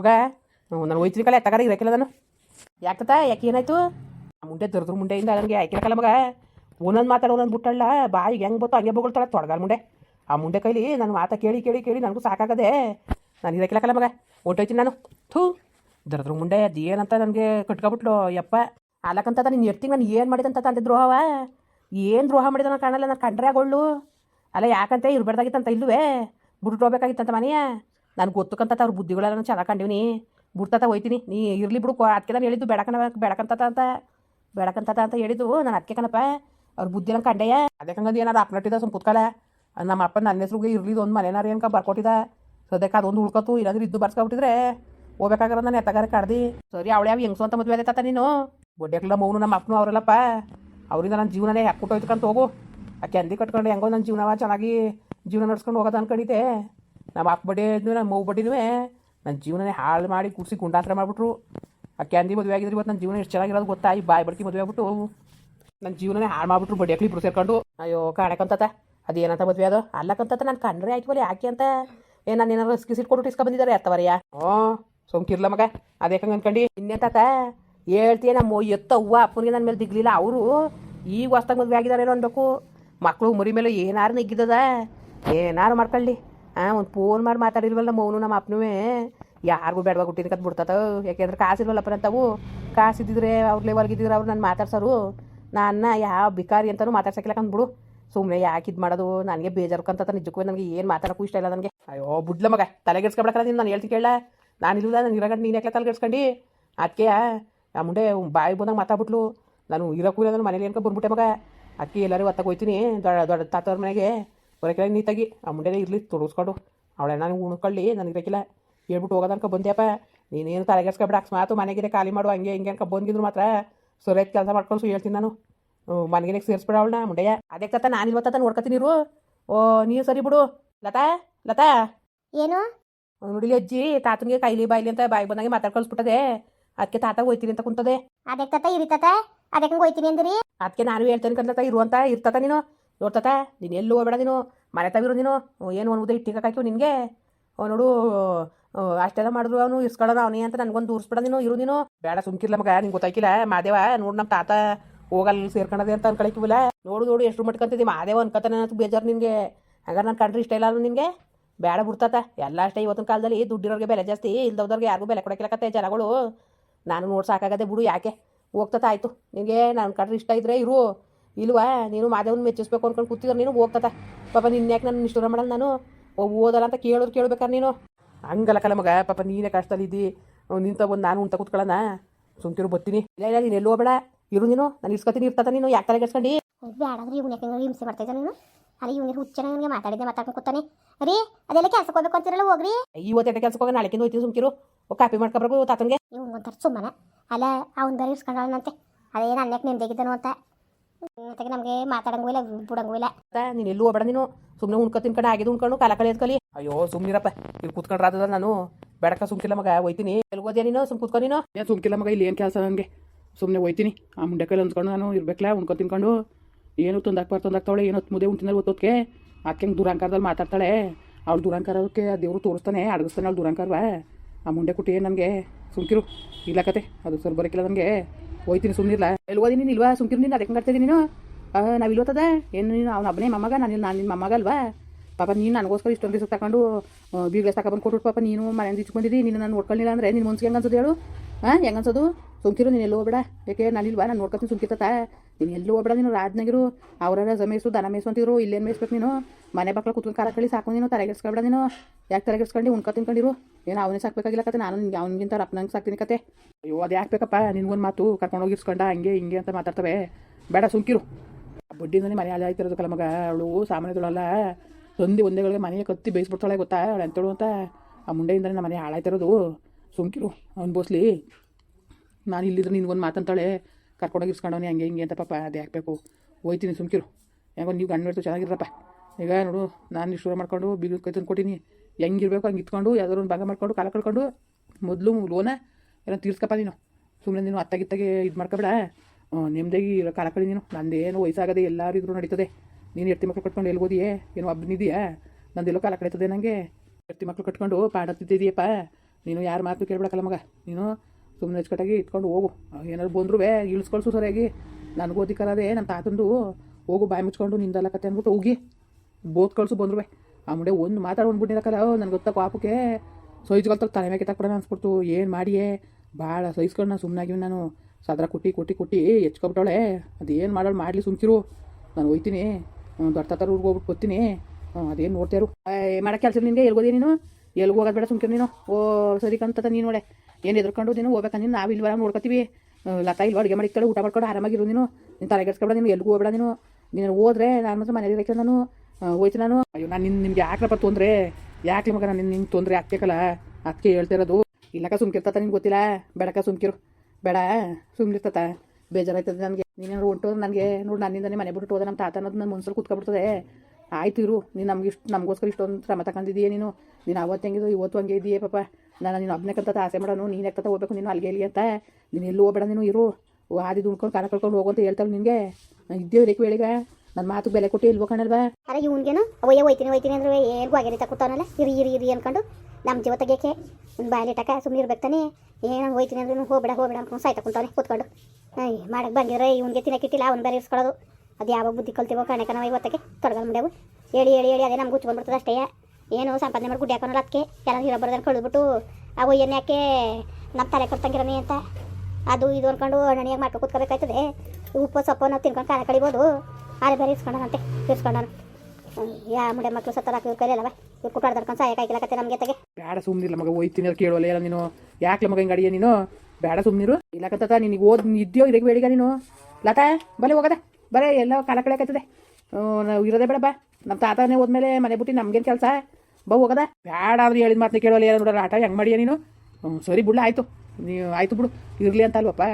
ಮಗ? ನಾನು ಹೋಯ್ತೀನಿ ಕಲೆ ಇರಕ್ಕಿಲ್ಲ ನಾನು ಯಾಕತ್ತ ಯಾಕೆ ಏನಾಯ್ತು? ಮುಂಡೆ ದರ್ದ್ರ ಮುಂಡೆಯಿಂದ ನನಗೆ ಆಯ್ಕಿರಕಲ್ಲ ಮಗ? ಒಂದೊಂದು ಮಾತಾಡೋ, ಒಂದೊಂದು ಬಿಟ್ಟಲ್ಲ ಬಾಯಿಗೆ ಹೆಂಗೆ ಬತ್ತು ಹಂಗೆ ಬೊಗಳ್ತಾಳೆ ತೊಡಗಾಲ ಮುಂಡೆ. ಆ ಮುಂಡೆ ಕೈಲಿ ನನ್ನ ಮಾತಾ ಕೇಳಿ ಕೇಳಿ ಕೇಳಿ ನನಗೂ ಸಾಕಾಗದೆ ನಾನು ಇರಕ್ಕಿಲ್ಲಕಲ್ಲ ಮಗ? ಹೊಂಟೋಯ್ತೀನಿ ನಾನು. ಥೂ ದರದ್ರ ಮುಂಡೆ, ಅದು ಏನಂತ ನನಗೆ ಕಟ್ಕೊಬಿಟ್ಲು, ಯಪ್ಪ. ಅಲ್ಲಕ್ಕಂತ ನೀನು ಎರ್ತಿಗೆ ನಾನು ಏನು ಮಾಡಿದಂತ ತಂದೆ ದ್ರೋಹವ? ಏನು ದ್ರೋಹ ಮಾಡಿದ ನಾನು ಕಾಣಲ್ಲ, ನಾನು ಕಂಡ್ರೆ ಆಗೋಳು. ಅಲ್ಲ, ಯಾಕಂತ? ಇರಬಾರ್ದಾಗಿತ್ತಂತ ಇಲ್ಲವೇ. ಬಿಟ್ಟು ಹೋಗ್ಬೇಕಾಗಿತ್ತಂತ ಮನೆಯ. ನಾನು ಗೊತ್ತಕ್ಕಂತ ಅವ್ರ ಬುದ್ಧಿಗಳೆಲ್ಲ ನಾನು ಚೆನ್ನಾಗಿ ಕಂಡೀನಿ ಬಿಡ್ತತ ಹೋಯ್ತೀನಿ. ನೀ ಇರಲಿ ಬಿಡು ಅದಕ್ಕೆ ನಾನು ಹೇಳಿದ್ದು ಬೇಡಕನ ಬೇಡಕಂತತ ಅಂತ. ಬೇಡಕಂತತ ಅಂತ ಹೇಳಿದ್ದು ನಾನು ಅದಕ್ಕೆ ಕಣಪ್ಪ. ಅವ್ರ ಬುದ್ಧಿ ನಂಗೆ ಕಂಡೆಯ ಅದಕ್ಕಂಗಂದು ಏನಾರು ಅಪ್ನಟ್ಟಿದ ಸುಮ್ ಕುತ್ಕಲ ನಮ್ಮ ಅಪ್ಪ ನನ್ನ ಹೆಸ್ರಿಗೆ ಇರ್ಲಿ ಒಂದು ಮನೆನಾರು ಏನಕ ಬರ್ಕೊಟ್ಟಿದ. ಸದ್ಯಕ್ಕೆ ಅದೊಂದು ಉಳ್ಕೊತು, ಇಲ್ಲಾಂದ್ರೆ ಇದ್ದು ಬರ್ಸ್ಕೊಬಿಟ್ಟಿದ್ರೆ ಹೋಗ್ಬೇಕಾಗಿರೋ ನಾನು ಎತ್ತಗಾರ ಕಡ್ದು. ಸರಿ, ಅವಳೆ ಯಾವ ಹೆಂಗ್ಸು ಅಂತ ಮದುವೆ ಆದೈತ ನೀನು. ಬೊಡ್ಡೆಕ್ಲ ಮೌನು ನಮ್ಮ ಅಪ್ಪನು ಅವರಲ್ಲಪ್ಪ. ಅವರಿಂದ ನನ್ನ ಜೀವನನೇ ಹಾಕ್ಬಿಟ್ಟೋಯ್ತು ಹೋಗು. ಆ ಕೆಂದಿ ಕಟ್ಕೊಂಡು, ಹೆಂಗೋ ನನ್ನ ಜೀವನವ ಚೆನ್ನಾಗಿ ಜೀವನ ನಡ್ಸ್ಕೊಂಡು ಹೋಗೋದು ಅನ್ಕೊಂಡಿದ್ದೆ. ನಮ್ಮ ಅಪ್ಪ ಬಡ್ಡಿ ನಮ್ಮ ಮಗು ಬಡ್ಡಿನೂ ನನ್ನ ಜೀವನನೇ ಹಾಳು ಮಾಡಿ ಕುಡಿಸಿ ಗುಂಡಾಂತರ ಮಾಡಿಬಿಟ್ರು. ಆ ಕ್ಯಾಂದಿ ಮದುವೆ ಆಗಿದ್ರೆ ಇವತ್ತು ನನ್ನ ಜೀವನ ಎಷ್ಟು ಚೆನ್ನಾಗಿರೋದು ಗೊತ್ತಾ? ಈ ಬಾಯಿ ಬಡ್ಕಿ ಮದುವೆ ಆಗ್ಬಿಟ್ಟು. ನನ್ನ ಜೀವನನೇ ಹಾಳು ಮಾಡಿಬಿಟ್ರು ಬಡ್ಡಿ ಹಾಕ್ಲಿ ಇಬ್ರು ಸೇರ್ಕೊಂಡು. ಅಯ್ಯೋ, ಕಾಣಕಂತತ. ಅದೇನಂತ ಮದುವೆ ಅದು? ಅಲ್ಲಕ್ಕಂತತ ನಾನು ಕಂಡ್ರೆ ಆಯ್ತು ಯಾಕೆ ಅಂತ. ಏ, ನಾನು ಏನಾರು ಸ್ಕಿಸ್ ಕೊಟ್ಟು ಇಸ್ಕೊ ಬಂದಿದ್ದಾರೆ ಅರ್ಥವರಿಯ ಹ್ಞೂ ಸೋಂಕಿರ್ಲ ಮಗ. ಅದೇಕಂಗೆ ಅನ್ಕಂಡು. ಇನ್ನೇಂತಾತ? ಹೇಳ್ತೀಯ ನಮ್ಮ ಎತ್ತ ಅವ್ವ ಅಪ್ಪನಿಗೆ ನನ್ನ ಮೇಲೆ ದಿಗ್ಲಿಲ್ಲ. ಅವರು ಈಗ ಹೊಸ್ದಾಗ ಮದುವೆ ಆಗಿದಾರೇನೋ ಅನ್ಬೇಕು. ಮಕ್ಕಳು ಮರಿ ಮೇಲೆ ಏನಾರು ನೆಗ್ಗಿದ್ದದ ಏನಾರು ಮಾಡ್ಕೊಳ್ಳಿ. ಒಂದು ಫೋನ್ ಮಾಡಿ ಮಾತಾಡಿಲ್ವಲ್ಲ ನಮ್ಮ ಅವನು ನಮ್ಮ ಅಪ್ಪನೂ ಯಾರಿಗೂ ಬೇಡವಾಗ ಹುಟ್ಟಿದ ಕತ್ ಬಿಡ್ತದ? ಯಾಕೆಂದ್ರೆ ಕಾಸು ಇಲ್ವಲ್ಲಪ್ಪ ಅಂತವು. ಕಾಸು ಇದ್ದಿದ್ರೆ ಅವ್ರ ಲೆವೆಲ್ಗಿದ್ದಿದ್ರೆ ಅವ್ರು ನಾನು ಮಾತಾಡ್ಸೋರು. ನನ್ನ ಯಾವ ಬಿಕಾರಿ ಅಂತಲೂ ಮಾತಾಡ್ಸಕ್ಕಿಲ್ಲ ಬಿಡು. ಸುಮ್ಮನೆ ಯಾಕೆ ಇದು ಮಾಡೋದು? ನನಗೆ ಬೇಜಾರು ಕಂತ ನಿಜಕ್ಕೂ ನನಗೆ ಏನು ಮಾತಾಡೋಕ್ಕೂ ಇಷ್ಟ ಇಲ್ಲ ನನಗೆ. ಅಯ್ಯೋ, ಬುಡ್ಲ ಮಗ ತಲೆಗೆಡ್ಸ್ಕೊಬೇಕಲ್ಲ ನೀನು, ನಾನು ಹೇಳ್ತಿ ಕೇಳ. ನಾನು ಇಲ್ಲ ನಾನು ಇರಗಂಡು ನೀನು ಯಾಕೆ ತಲೆಗೆಡ್ಸ್ಕೊಂಡು ಅದಕ್ಕೆ ಆ ಮುಂಡೆ ಬಾಯಿ ಬಂದಾಗ ಮಾತಾಡ್ಬಿಟ್ಲು. ನಾನು ಇರೋಕ್ಕೂ ಇಲ್ಲ ನಾನು ಮನೇಲಿ ಏನ್ಕೊ ಬಂದ್ಬಿಟ್ಟೆ ಮಗ. ಅಕ್ಕಿ ಎಲ್ಲರೂ ಒತ್ತಾಗ ಹೋಯ್ತೀನಿ, ದೊಡ್ಡ ದೊಡ್ಡ ತಾತವ್ರ ಮನೆಗೆ. ಬರೋಕ್ಕಿಲ್ಲ ನೀತಾಗಿ ಆ ಮುಂಡೆನೇ ಇರಲಿ ತೊಡಗಿಸ್ಕೊಂಡು ಅವಳೆ ನಾನು ಉಣ್ಕೊಳ್ಳಿ ನನಗೆ ಬೇಕಿಲ್ಲ. ಹೇಳ್ಬಿಟ್ಟು ಹೋಗೋದ ಅನ್ಕೊ ಬಂದ್ಯಪ್ಪ. ನೀನೇನು ತಲೆಗೆಡ್ಸ್ಕೊಬೇಡ ಅಕಸ್ಮಾತು ಮನೆಗಿರೇ ಖಾಲಿ ಮಾಡು ಹಂಗೆ ಹಿಂಗೆ ಅನ್ಕೊ ಬಂದಿದ್ರು ಮಾತ್ರ ಸರಿಯಾದ ಕೆಲಸ ಮಾಡ್ಕೊಂಡು ಹೇಳ್ತೀನಿ ನಾನು. ಮನೆಗೆ ಸೇರಿಸ್ಬಿಡ ಅವಳನ್ನ ಮುಂಡೆಯ. ಅದೇ ಕತ್ತ ನಾನು ಇವತ್ತ ನೋಡ್ಕೊತೀನಿ ಇರು. ಓ ನೀವು ಸರಿ ಬಿಡು. ಲತಾ ಲತಾ. ಏನು? ನೋಡಿಲಿ ಅಜ್ಜಿ ತಾತನಿಗೆ ಕೈಲಿ ಬಾಯ್ಲಿ ಅಂತ ಬಾಯಿ ಬಂದಂಗೆ ಮಾತಾಡ್ ಕಳಿಸ್ಬಿಟ್ಟದೆ ಅದಕ್ಕೆ ತಾತ ಹೋಯ್ತೀನಿ ಅಂತ ಕುಂತದೆ. ಅದಕ್ಕೆ ತತ್ತ ಇರಿತತ ಅದಕ್ಕೆ ಹೋಯ್ತೀನಿ ಅಂದ್ರಿ? ಅದಕ್ಕೆ ನಾನು ಹೇಳ್ತೇನೆ ಕಂತ ಇರುವಂತ ಇರ್ತತ ನೀನು. ನೋಡ್ತತ, ನೀನು ಎಲ್ಲೂ ಹೋಗ್ಬೇಡ ನೀನು, ಮನೆ ತಗಿರು ನೀನು ಏನು ಒಂದು ಉದ್ದ ಇಟ್ಟಿಗೆ ನಿನಗೆ. ನೋಡು ಅಷ್ಟೆಲ್ಲ ಮಾಡಿದ್ರು ಅವನು ಇಸ್ಕೊಳ್ಳೋಣ ಅವನೇ ಅಂತ ನನಗೊಂದು ದೂರಿಸ್ಬೇಡ ನೀನು, ಇರು ನೀನು. ಬೇಡ, ಸುಮ್ಕಿರ್ಲ ಮಗ, ನಿಂಗೆ ಗೊತ್ತಾಯ್ಕಿಲ್ಲ, ಮಾದೇವ, ನೋಡು ನಮ್ಮ ತಾತ ಹೋಗಲ್ಲ ಸೇರ್ಕೊಂಡದೆ ಅಂತ ಅನ್ಕೊಳಕಿವಿಲ್ಲ. ನೋಡು ನೋಡು ಎಷ್ಟು ಮಟ್ಕಂತಿದ್ದಿ, ಮಾದೇವ ಅನ್ಕತಾನೆ ನನಗೆ ಬೇಜಾರು ನಿನಗೆ. ಹಂಗಾರೆ ನಾನು ಕಂಡ್ರಿ ಇಷ್ಟ ಇಲ್ಲ ನಿನಗೆ. ಬೇಡ ಬಿಡ್ತಾತ, ಎಲ್ಲ ಅಷ್ಟೇ ಇವತ್ತಿನ ಕಾಲದಲ್ಲಿ ದುಡ್ಡಿರೋರಿಗೆ ಬೆಲೆ ಜಾಸ್ತಿ ಇಲ್ದವ್ರಿಗೆ ಯಾರಿಗೂ ಬೆಲೆ ಕೊಡಕ್ಕಿಲ್ಲಕತ್ತೆ ಜನಗಳು. ನಾನು ನೋಡಿ ಬಿಡು, ಯಾಕೆ? ಹೋಗ್ತತ, ಆಯಿತು. ನಿನಗೆ ನಾನು ಕಂಡ್ರಿ ಇಷ್ಟ ಇದ್ರೆ ಇರು. ಇಲ್ವಾ ನೀನು ಮಾದೇವನ್ ಮೆಚ್ಚಿಸ್ಬೇಕು ಅನ್ಕೊಂಡು ಕೂತಿದ್ರೆ ನೀನು ಹೋಗ್ತದ ಪಾಪ ನಿನ್ನ ಯಾಕೆ ನಾನು ಇಷ್ಟೋರ ಮಾಡಲ್ಲ ನಾನು? ಓ, ಓದಲ್ಲ ಅಂತ ಕೇಳೋರು ಕೇಳ್ಬೇಕಾರೆ ನೀನು? ಹಂಗಲ್ಲ ಕಲ ಮಗ ಪಾಪ ನೀನೇ ಕಷ್ಟದಲ್ಲಿ ಇದ್ದಿ. ನಿಂತ ಬಂದು ನಾನು ಉಂಟ ಕೂತ್ಕೊಳ್ಳೋಣ ಸುಮ್ಕಿರು ಬರ್ತೀನಿ ಇಲ್ಲ ಇಲ್ಲ ನೀನು ಎಲ್ಲೋ ಬೇಡ ಇರು ನೀನು ನಾನು ಇಸ್ಕೊತೀನಿ ಇರ್ತದ ನೀನು ಯಾಕೆ ತಲೆ ಕೆಡ್ಸ್ಕೊಂಡು? ಬೇಡಂದ್ರೆ ಇವ್ನ ಯಾಕೆ ಹಿಂಸೆ ಮಾಡ್ತಾ ಇದ್ದ ನೀನು? ಅಲ್ಲಿ ಇವ್ನ ಹುಚ್ಚನ ನನಗೆ ಮಾತಾಡಿದ್ದೆ ಮಾತಾಡ್ಕೊಂಡು ಕೂತಾನೆ. ರೀ ಅದೆಲ್ಲ ಕೆಲ್ಸಕ್ಕೆ ಹೋಗ್ಬೇಕು ಅಂತಿರಲ್ಲ ಹೋಗ್ರಿ. ಇವತ್ತು ಕೆಲಸಕ್ಕೆ ಹೋಗಿ ನಾಳೆಕಿಂದ ಹೋಯ್ತೀನಿ ಸುಮ್ಕಿರು. ಓ ಕಾಪಿ ಮಾಡ್ಕೊಬ್ರಗು ತಾತಂಗೆ ಇವ್ನು ಒಂಥರ ಸುಮ್ಮನೆ. ಅಲ್ಲ ಅವ್ನ ಬೇರೆ ಇಸ್ಕೊಂಡವನಂತೆ ಅದೇನು ಅನ್ನಕ್ಕೆ ನಿಮ್ದೇಗಿದ್ದನು ಅಂತ. ಮತ್ತೆ ನಮಗೆ ಮಾತಾಡಂಗೂ ಇಲ್ಲ ಬಿಡಂಗೂ ಇಲ್ಲ. ನೀನು ಎಲ್ಲೂ ಹೋಗ್ಬೇಡ ನೀನು. ಸುಮ್ಮನೆ ಉಣ್ಕೊ ತಿನ್ಕೊಂಡು ಆಗಿದ್ದು ಉಣ್ಕೊಂಡು ಕಾಲ ಕಳಿಯೋದು ಕಲಿ. ಅಯ್ಯೋ ಸುಮ್ಮನಿರಪ್ಪ ಇಲ್ಲಿ ಕೂತ್ಕೊಂಡ್ರೆ ಆದದ ನಾನು. ಬೇಡಕ್ಕ ಸುಮ್ಕಿಲ್ಲ ಮಗ ಒಯ್ತೀನಿ ಎಲ್ಗೋದ್ಯಾ ನೀನು? ಸುಮ್ ಕೂತ್ಕೊ ನೀನು. ಏ ಸುಮ್ಕಿಲ್ಲ ಮಗ ಇಲ್ಲಿ ಏನು ಕೆಲಸ ನನಗೆ? ಸುಮ್ಮನೆ ಒಯ್ತೀನಿ ಆ ಮುಂಡೆ ಕೈಲಿ ಅಂದ್ಕೊಂಡು ನಾನು ಇರ್ಬೇಕಲ್ಲ ಉಣ್ಕೊ ತಿನ್ಕೊಂಡು ಏನು ತೊಂದಾಕ್ಬಾರ್ದು ತೊಂದಾಕ್ತಾವಳೆ ಏನು ಮುದೆ ಉಂಟಿನಲ್ಲಿ ಓದೋದಕ್ಕೆ ಆಕೆ ದುರಂಕಾರದಲ್ಲಿ ಮಾತಾಡ್ತಾಳೆ. ಅವ್ಳು ದುರಂಕಾರಕ್ಕೆ ದೇವರು ತೋರಿಸ್ತಾನೆ ಅಡಗಿಸ್ತಾನೆ ಅವ್ಳು ದುರಂಕಾರವ. ಆ ಮುಂಡೆ ಕುಟ್ಟಿ ನನಗೆ? ಸುಮ್ಕಿರು. ಇಲ್ಲ ಕತೆ. ಅದು ಸರ್ ಬರೋಕ್ಕಿಲ್ಲ ನನಗೆ. ಹೋಯ್ತೀನಿ ಸುಮ್ಮನಿಲ್ಲ ಎಲ್ಲಿ ನೀನು? ಇಲ್ವಾ? ಸುಮ್ಕಿರು ನೀನು? ಅದಕ್ಕೆ ಮಾಡ್ತಿದ್ದೀನಿ ನೀನು? ನಾವು ಇಲ್ವತ್ತದ ಏನು ನೀನು? ಅವ್ನ ಒಬ್ಬನೇ ಮಮ್ಮಗ. ನಾನು ನಾನು ನಿನ್ನ ಮಮ್ಮಗ ಅಲ್ವಾ? ಪಾಪ ನೀನು ನನಗೋಸ್ಕರ ಇಷ್ಟೊಂದು ದಿವಸ ತಗೊಂಡು ಬೀಗ್ಲೆಸ್ ತಗೊಬಂದು ಕೊಟ್ಬಿಟ್ಟು ಪಾಪ. ನೀನು ಮನೆಯಿಂದ ಇಚ್ಕೊಂಡಿದ್ದಿ ನೀನು ನಾನು ನೋಡ್ಕೊಳ್ಳಿಲ್ಲ ಅಂದರೆ ನಿನ್ನ ಮುನ್ಸಿಗೆ ಹೆಂಗೆ ಅನ್ಸೋದು ಹೇಳು? ಹಾಂ ಹೆಂಗೆ ಅನ್ಸೋದು? ಸುಮ್ಕಿರು ನೀನು ಎಲ್ಲೋ ಹೋಗ್ಬೇಡ. ಯಾಕೆ ನಾನು ಇಲ್ವಾ? ನಾನು ನೋಡ್ಕೊತೀನಿ ಸುಮ್ಕಿತ್ತ ನೀನು ಎಲ್ಲೂ ಹೋಗ್ಬೇಡ ನೀನು ರಾಜ್ನಾಗಿರು. ಅವರ ಜಮೇಸು ದನ ಮೇಸು ಅಂತಿರು ಇಲ್ಲೇನು ಮೇಯಿಸ್ಬೇಕು ನೀನು? ಮನೆ ಮಕ್ಕಳು ಕುತ್ಕೊಂಡು ಕಾಲ ಕಳಿ ಸಾಕು ನೀನು. ತಲೆಗೆಡ್ಸ್ಕೊಬೇಡ ನೀನು. ಯಾಕೆ ತಲೆಗೆಡ್ಸ್ಕೊಂಡು ಉಣ್ಕೊ ತಿನ್ಕೊಂಡಿರು. ಏನು ಅವನೇ ಸಾಕಬೇಕಾಗಿಲ್ಲ ಕತೆ. ನಾನು ನಿನ್ಗೆ ಅವ್ನಿಗಿಂತ ಅಪ್ಪನಂಗೆ ಸಾಕ್ತೀನಿ ಕತೆ. ಅಯ್ಯೋ, ಅದು ಯಾಕೆ ಬೇಕಪ್ಪ ನಿನ್ಗೊಂದು ಮಾತು ಕರ್ಕೊಂಡು ಇಸ್ಕೊಂಡ ಹಂಗೆ ಹಿಂಗೆ ಅಂತ ಮಾತಾಡ್ತವೆ. ಬೇಡ ಸುಮ್ಕಿರು. ಬಡ್ಡಿನಲ್ಲಿ ಮನೆ ಅಲ್ಲಿ ಆಯ್ತಿರೋದು ಕಲ ಮಗ. ಅವಳು ಸಾಮಾನ್ಯದೊಳಲ್ಲ ಸಂಧಿ ಒಂದೇಗಳಿಗೆ ಮನೆಯ ಕತ್ತಿ ಬೇಯಿಸ್ಬಿಡ್ತಾಳೆ ಗೊತ್ತಾ? ಅವಳು ಎಂತಳು ಅಂತ? ಆ ಮುಂಡೆಯಿಂದ ನಮ್ಮ ಮನೆ ಹಾಳಾಯ್ತಿರೋದು ಸುಮ್ಕಿರು. ಅವ್ನು ಬೋಸ್ಲಿ. ನಾನು ಇಲ್ಲಿದ್ರೆ ನಿನ್ಗೊಂದು ಮಾತಂತಾಳೆ ಕರ್ಕೊಂಡೋಗಿ ಇಸ್ಕೊಂಡವನಿ ಹಂಗೆ ಹಿಂಗೆ ಅಂತ ಪಾಪ ಅದು ಹಾಕ್ಬೇಕು. ಹೋಯ್ತೀನಿ, ಸುಮ್ಕಿರು. ಹೆಂಗೋ ನೀವು ಗಂಡು ಹಿಡ್ತು ಚೆನ್ನಾಗಿರಪ್ಪ. ಈಗ ನೋಡು, ನಾನು ಶುರು ಮಾಡ್ಕೊಂಡು ಬೀಗ ಕೈ ತಂದು ಕೊಟ್ಟಿನಿ. ಹೆಂಗಿರ್ಬೇಕು, ಹಂಗೆ ಇಟ್ಕೊಂಡು ಯಾವ್ದಾದ್ರು ಒಂದು ಭಾಗ ಮಾಡ್ಕೊಂಡು, ಕಾಲ ಕಳ್ಕೊಂಡು, ಮೊದಲು ಲೋನ, ಏನೋ ತೀರ್ಸ್ಕಪ್ಪ ನೀನು. ಸುಮ್ಮನೆ ನೀನು ಅತ್ತಾಗಿತ್ತಾಗೆ ಇದು ಮಾಡ್ಕೊಬೇಡ. ನೆಮ್ಮದಾಗಿ ಕಾಲ ಕಳಿ ನೀನು. ನಂದೇನು ವಯಸ್ಸಾಗದೆ ಎಲ್ಲರೂ ಇದ್ರು ನಡೀತದೆ. ನೀನು ಎರ್ತಿ ಮಕ್ಳು ಕಟ್ಕೊಂಡು ಎಲ್ಲಿ ಓದಿಯೇ ಏನೋ ಹಬ್ಬನಿದೆಯಾ ನಂದೆಲ್ಲೋ ಕಾಲ ಕಳೀತದೆ ನನಗೆ ಎರ್ತಿ ಮಕ್ಳು ಕಟ್ಕೊಂಡು ಪಾಡತ್ತಿದ್ದೀಯಪ್ಪ ನೀನು ಯಾರು ಮಾತು ಕೇಳಬೇಡಕ್ಕಲ್ಲ ಮಗ. ನೀನು ಸುಮ್ಮನೆ ಅಚ್ಚುಕಟ್ಟಾಗಿ ಇಟ್ಕೊಂಡು ಹೋಗು. ಏನಾದ್ರು ಬಂದ್ರು ಇಳಿಸ್ಕೊಳ್ಸು ಸರಿಯಾಗಿ. ನನಗೂ ಅಧಿಕಾರ ಅದೇ ನನ್ನ ತಾತಂದು. ಹೋಗು, ಬಾಯಿ ಮುಚ್ಕೊಂಡು ನಿಂದಲ್ಲ ಕತೆ ಅಂದ್ಬಿಟ್ಟು ಹೋಗಿ. ಬೋತ್ ಕಳಿಸು ಬಂದ್ರು ಆ ಮುಂಡೆ ಒಂದು ಮಾತಾಡ್ಕೊಂಡ್ಬಿಟ್ಟಿರಕಲ್ಲ ನನಗೆ ಗೊತ್ತಾ ಪಾಪಕ್ಕೆ ಸೈಜ್ಕೊಳ್ತಾರೆ ತಲೆ ಮೇಲೆ ತಕ್ಕೊಡೋಣ ಅನ್ಸ್ಬಿಡ್ತು. ಏನು ಮಾಡಿಯೇ? ಭಾಳ ಸಹಿಸ್ಕೊಂಡು ನಾನು ಸುಮ್ಮನಾಗಿವಿ ನಾನು. ಸದ್ರ ಕುಟ್ಟಿ ಕುಟ್ಟಿ ಕುಟ್ಟಿ ಹೆಚ್ಕೊಬಿಟ್ಟವಳೆ ಅದೇನು ಮಾಡೋಳು ಮಾಡಲಿ ಸುಮ್ಕಿರು. ನಾನು ಹೋಯ್ತೀನಿ. ದೊಡ್ಡ ತಾತಾರ ಊರಿಗೆ ಹೋಗ್ಬಿಟ್ಟು ಬರ್ತೀನಿ. ಅದೇನು ನೋಡ್ತಾರು ಮಾಡೋ ಕೆಲಸ ನಿನಗೆ ಎಲ್ಗೋದೇ ನೀನು? ಎಲ್ಗೋಗೋದು ಬೇಡ ಸುಮ್ಕಿರು ನೀನು? ಓ, ಸರಿ ಕಂತ ನೀನು ನೋಡೆ. ಏನು ಎದುರ್ಕೊಂಡು ನೀನು? ಹೋಗ್ಬೇಕಂದ್ರೆ ನಾವು ಇಲ್ಲಿ ಬರೋ ನೋಡ್ಕೊತೀವಿ ಲತಾ ಇಲ್ಲಿ ಅಡುಗೆ ಮಾಡಿ ಊಟ ಮಾಡ್ಕೊಂಡು, ಆರಾಮಾಗಿರು ನೀನು. ನೀನು ತಲೆಗೆಡ್ಸ್ಕೊಬೇಡ ನೀನು ಎಲ್ಲಿಗೂ ಹೋಗ್ಬೇಡ ನೀನು. ನೀನು ಹೋದ್ರೆ ನಾನು ಮಾತ್ರ ಮನೇಲಿ ಇರಕ್ಕೆ ನಾನು. ಹೋಯ್ತು ನಾನು. ಅಯ್ಯೋ, ನಾನು ನಿನ್ನ ನಿಮ್ಗೆ ಯಾಕ್ರಪ್ಪ ತೊಂದರೆ? ಯಾಕೆ ಮಗ, ನಾನು ನಿಂಗೆ ತೊಂದರೆ ಆಗ್ಬೇಕಲ್ಲ? ಅದಕ್ಕೆ ಹೇಳ್ತಿರೋದು ಇಲ್ಲಕ್ಕ ಸುಮ್ಕಿರ್ತತ ನಿನ್ಗೆ ಗೊತ್ತಿಲ್ಲ. ಬೇಡಕ್ಕ ಸುಮ್ಕಿರು. ಬೇಡ, ಸುಮ್ನಿರ್ತತ. ಬೇಜಾರಾಯ್ತದೆ ನನಗೆ. ನೀನು ಹೊಂಟು ನನಗೆ. ನೋಡಿ ನನ್ನಿಂದನೇ ಮನೆ ಬಿಟ್ಟು ಹೋದ. ನಮ್ಮ ತಾತ ಅನ್ನೋದು ನನ್ನ ಮನ್ಸಲ್ಲಿ ಕೂತ್ಕೊಬಿಡ್ತದೆ. ಆಯ್ತು ಇರು, ನೀನು ನಮ್ಗೆ ಇಷ್ಟು, ನಮಗೋಸ್ಕರ ಇಷ್ಟೊಂದು ಶ್ರಮ ತಗೊಂಡಿದ್ದೀಯ ನೀನು. ನೀನು ಅವತ್ತು ಹೆಂಗಿದ್ದು ಇವತ್ತು ಹಂಗೆ ಇದೆಯೇ ಪಾಪ. ನಾನು ನೀನು ಒಬ್ಬನೇ ಕಂತ ಆಸೆ ಮಾಡೋನು, ನೀನು ಯಾಕೆ ಹೋಗ್ಬೇಕು, ನೀನು ಅಲ್ಲಿಗೆ ಇಲ್ಲಿ ಅಂತ. ನೀನು ಎಲ್ಲೂ ಹೋಗ್ಬೇಡ ನೀನು, ಇರು. ಆದಿ ದುಡ್ಕೊಂಡು, ಕಾಲ ಕಳ್ಕೊಂಡು ಹೋಗು ಅಂತ ಹೇಳ್ತಾಳೆ ನಿನಗೆ. ಇದ್ದೇವೆ ರೇಖೆ ವೇಳೆಗ ನನ್ನ ಮಾತು ಬೆಲೆ ಕೊಟ್ಟು ಇಲ್ವೋ ಕಣಲ್ವಾ? ಅರೆ ಇವನ್ಗೇನು? ಅವಯ್ಯ, ಹೋಯ್ತೀನಿ ಹೋಯ್ತೀನಿ ಅಂದ್ರೆ ಏನು ಬಾಗಿರಿ ತಕ್ಕೊತಾವನಲ್ಲ ಇರಿ ಇರಿ ಇರಿ ಅನ್ಕೊಂಡು ನಮ್ಮ ಜೀವ ತೆಗಿಯಕ್ಕೆ ಒಂದು ಬಾಯಲ್ಲಿ ಇಟ್ಟಕ ಸುಮ್ಮನೆ ಇರ್ಬೇಕು ತಾನೆ. ಏನು ಹೋಯ್ತೀನಿ ಅಂದ್ರೆ ಹೋಗ್ಬೇಡ ಹೋಗ್ಬೇಡ ಅನ್ಕೊಂಡು ಸಾಯ್ತಾ ಕುಂತಾನೆ ಕೂತ್ಕೊಂಡು. ಮಾಡಕ್ಕೆ ಬಂದಿದ್ರೆ ಇವನ್ಗೆ ತಿನ್ನಕ್ಕಿಟ್ಟಿಲ್ಲ ಅವ್ನು ಬೇರೆ ಇರ್ಸ್ಕೊಳ್ಳೋದು. ಅದು ಯಾವಾಗ ಬುದ್ಧಿ ಕಲ್ತೀವೋ ಕಣಕ್ಕೆ ನಾವು ಇವತ್ತಕ್ಕೆ ತೊಡಗಲ್ ಮಾಡ್ಯಾವು. ಹೇಳಿ ಹೇಳಿ ಹೇಳಿ, ಅದೇ ನಮ್ಗೆ ಹುಚ್ಕೊಂಡ್ಬಿಡ್ತದೆ ಅಷ್ಟೇ. ಏನು ಸಂಪಾದನೆ ಮಾಡಿ ಗುಡ್ಡಿ ಹಾಕೋನಲ್ಲ ಅದಕ್ಕೆ ಯಾರು ಹೀರೋ ಬರೋದನ್ನು ಕಳೆದ್ಬಿಟ್ಟು ಅವು ಏನು ಯಾಕೆ ನಮ್ಮ ತಲೆ ಕೊಡ್ತಂಗಿರೋನಿ ಅಂತ. ಅದು ಇದು ಅನ್ಕೊಂಡು ನನಗೆ ಮಾಡ್ಕೊ ಕೂತ್ಕೋಬೇಕಾಯ್ತದೆ. ಉಪ್ಪು, ಸೊಪ್ಪು ನಾವು ತಿನ್ಕೊಂಡು ಕಾಲ ಕಳಿಬೋದು. ಆರೆ ಬೇರೆ ಇಸ್ಕೊಂಡನಂತೆ ಇಸ್ಕೊಂಡನು ಯಾ ಮುಂಡೆ ಮಕ್ಕಳು ಸತ್ತ ಹಾಕಿ ಕೈಲಿ ಇವ್ರು ಕುಟ್ಟಾಡ್ ಸಹಾಯ ಸಾಯ ಕಾಯ್ಕಿಲ್ಲಕತ್ತೆ ನಮಗೆ ತೆಗೆ ಬೇಡ ಸುಮ್ಮನಿಲ್ಲ ಮಗ ಹೋಯ್ತೀನಿ ಅದು ಕೇಳೋಲ್ಲ ಇಲ್ಲ ನೀನು. ಯಾಕೆ ಮಗ ಹಿಂಗೆ ಅಡಿಯ ನೀನು? ಬೇಡ ಸುಮ್ಮನಿರು ಇಲ್ಲಕತ್ತ ನಿನಗೆ ಓದ್ ಇದ್ಯೋ ಇದಕ್ಕೆ ಬೇಡಿಗ ನೀನು. ಲತಾ, ಬಲೆ ಹೋಗದ? ಬರೇ, ಎಲ್ಲ ಕಾಲ ಕಳೆಯಕತ್ತದೆ ನಾವು ಇರೋದೇ ಬೇಡ, ಬಾ. ನಮ್ಮ ತಾತನೇ ಹೋದ್ಮೇಲೆ ಮನೆ ಬಿಟ್ಟು ನಮ್ಗೇನು ಕೆಲಸ? ಬಾ, ಹೋಗದ. ಬೇಡ ಅಂದ್ರೆ ಹೇಳಿದ ಮಾತನ್ನ ಕೇಳೋಲ್ಲ ಏನೋ ನೋಡೋಲ್ಲ. ಆಟ ಹೆಂಗೆ ಮಾಡಿಯ ನೀನು? ಸರಿ, ಬಿಡ್ಲ, ಆಯಿತು. ನೀವು, ಆಯಿತು ಬಿಡು. ಇರಲಿ ಅಂತ ಅಲ್ವಪ್ಪ.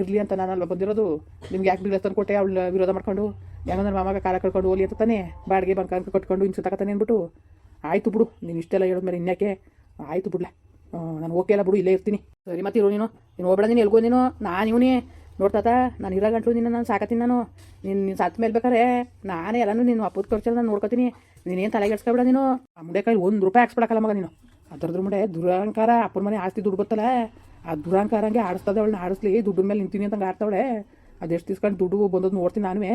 ಇರಲಿ ಅಂತ ನಾನು ಅಲ್ವ ಬಂದಿರೋದು. ನಿಮ್ಗೆ ಯಾಕೆ ಬಿಡ್ಲ ತಂದು ಕೊಟ್ಟೆ ಅವಳು ವಿರೋಧ ಮಾಡ್ಕೊಂಡು? ಯಾಕಂದ್ರೆ ನನ್ನ ಮಾಮಾಗ ಕಾಲ ಕಳ್ಕೊಂಡು ಹೋಲಿ ಅಂತ ತಾನೆ? ಬಾಡಿಗೆ ಬಂಕ ಕಟ್ಕೊಂಡು ಇನ್ಸು ತಗತಾನೆ ಅಂದ್ಬಿಟ್ಟು. ಆಯಿತು ಬಿಡು, ನೀನು ಇಷ್ಟೆಲ್ಲ ಹೇಳಿದ್ಮೇಲೆ ಇನ್ಯಾಕೆ? ಆಯಿತು ಬಿಡ್ಲ. ನಾನು ಓಕೆ ಅಲ್ಲ ಬಿಡು, ಇಲ್ಲೇ ಇರ್ತೀನಿ. ಸರಿ ಮತ್ತೆ ಇರು ನೀನು. ನೀನು ಹೋಗ್ಬೇಡ ನೀನು, ಎಲ್ಗೋ ನೀನು. ನಾನು ಇವನೇ ನೋಡ್ತಾತ ನಾನು ಇರೋ ಗಂಟಲು ನಿನ್ನ ನಾನು ಸಾಕತ್ತೀನಿ ನಾನು. ನೀನು ನೀನು ಸತ್ತ ಮೇಲೆ ಬೇಕಾರೆ, ನಾನೇ ಎಲ್ಲನೂ ನೀನು ಅಪ್ಪದ ಖರ್ಚಲ್ಲಿ ನಾನು ನೋಡ್ಕೊತೀನಿ. ನೀನೇನು ತಲೆಗೆ ಎಡ್ಸ್ಕೊಬೇಡ ನೀನು. ಆ ಮುಂಡೆ ಕೈಲಿ ಒಂದು ರೂಪಾಯಿ ಹಾಕ್ಸ್ಬಿಡಕ್ಕಲ್ಲ ಮಗ ನೀನು. ಅದ್ರದ್ರ ಮುಂಡೆ ದುರಹಂಕಾರ, ಅಪ್ಪನ ಮನೆ ಆಸ್ತಿ ದುಡ್ಡು ಗೊತ್ತಲ್ಲ? ಆ ದುರಹಂಕಾರ ಹಂಗೆ ಆಡಿಸ್ತದೆ ಅವಳನ್ನ ಆಡಿಸ್ಲಿ, ದುಡ್ಡು ಮೇಲೆ ನಿಂತೀನಿ ಅಂತ ಆಡ್ತಾವಳೆ. ಅದೆಷ್ಟು ತಿಸ್ಕೊಂಡು ದುಡ್ಡು ಬಂದದ್ದು ನೋಡ್ತೀನಿ ನಾನುವೇ.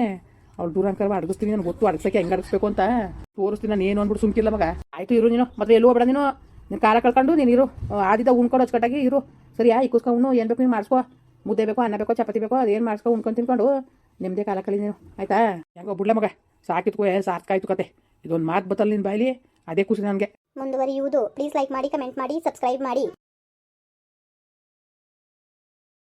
ಅವ್ಳು ದುರಹಂಕಾರ ಅಡಗಿಸ್ತೀನಿ ನಾನು ಗೊತ್ತು ಅಡಗಿಸಕ್ಕೆ ಹೆಂಗೆ ಅಡಗಿಸ್ಬೇಕು ಅಂತ. ತೋರಿಸ್ತೀನಿ ನಾನು ಏನು ಅಂದ್ಬಿಟ್ಟು ಸುಮ್ಕಿಲ್ಲ ಮಗ. ಆಯಿತು ಇರು ನೀನು, ಮತ್ತೆ ಎಲ್ಲೂ ಹೋಗ್ಬೇಡ ನೀನು? ನೀನು ಕಾಲ ಕಳ್ಕೊಂಡು ನೀನು ಇರು. ಆದಿದ ಉಣ್ಕೊಂಡು ಅಚ್ಚುಕಟ್ಟಾಗಿ ಇರು. ಸರಿಯಾ ಉಣ್ಣು, ಏನು ಬೇಕು ನೀನು ಮಾಡಿಸ್ಕೋ. ಮುದ್ದೆ ಬೇಕೋ, ಅನ್ನ ಬೇಕೋ, ಚಪಾತಿ ಬೇಕೋ, ಅದೇನು ಮಾಡಿಸ್ಕೊ ಉಣ್ಕೊಂಡು ತಿನ್ಕೊಂಡು ನಿಮ್ಮದೇ ಕಾಲ ಕಳಿ ನೀನು. ಆಯ್ತಾ? ಹೆಂಗೋ ಬಿಡ್ಲ ಮಗ, ಸಾಕಿತ್ಕೋ ಸಾಕಾಯ್ತು ಕತೆ. ಇದೊಂದು ಮಾತು ಬತ್ತಲ್ಲ ನಿನ್ನ ಬಾಯ್ಲಿ, ಅದೇ ಖುಷಿ ನನಗೆ. ಮುಂದುವರಿಯುವುದು. ಪ್ಲೀಸ್ ಲೈಕ್ ಮಾಡಿ ಕಮೆಂಟ್ ಮಾಡಿ ಸಬ್ಸ್ಕ್ರೈಬ್ ಮಾಡಿ.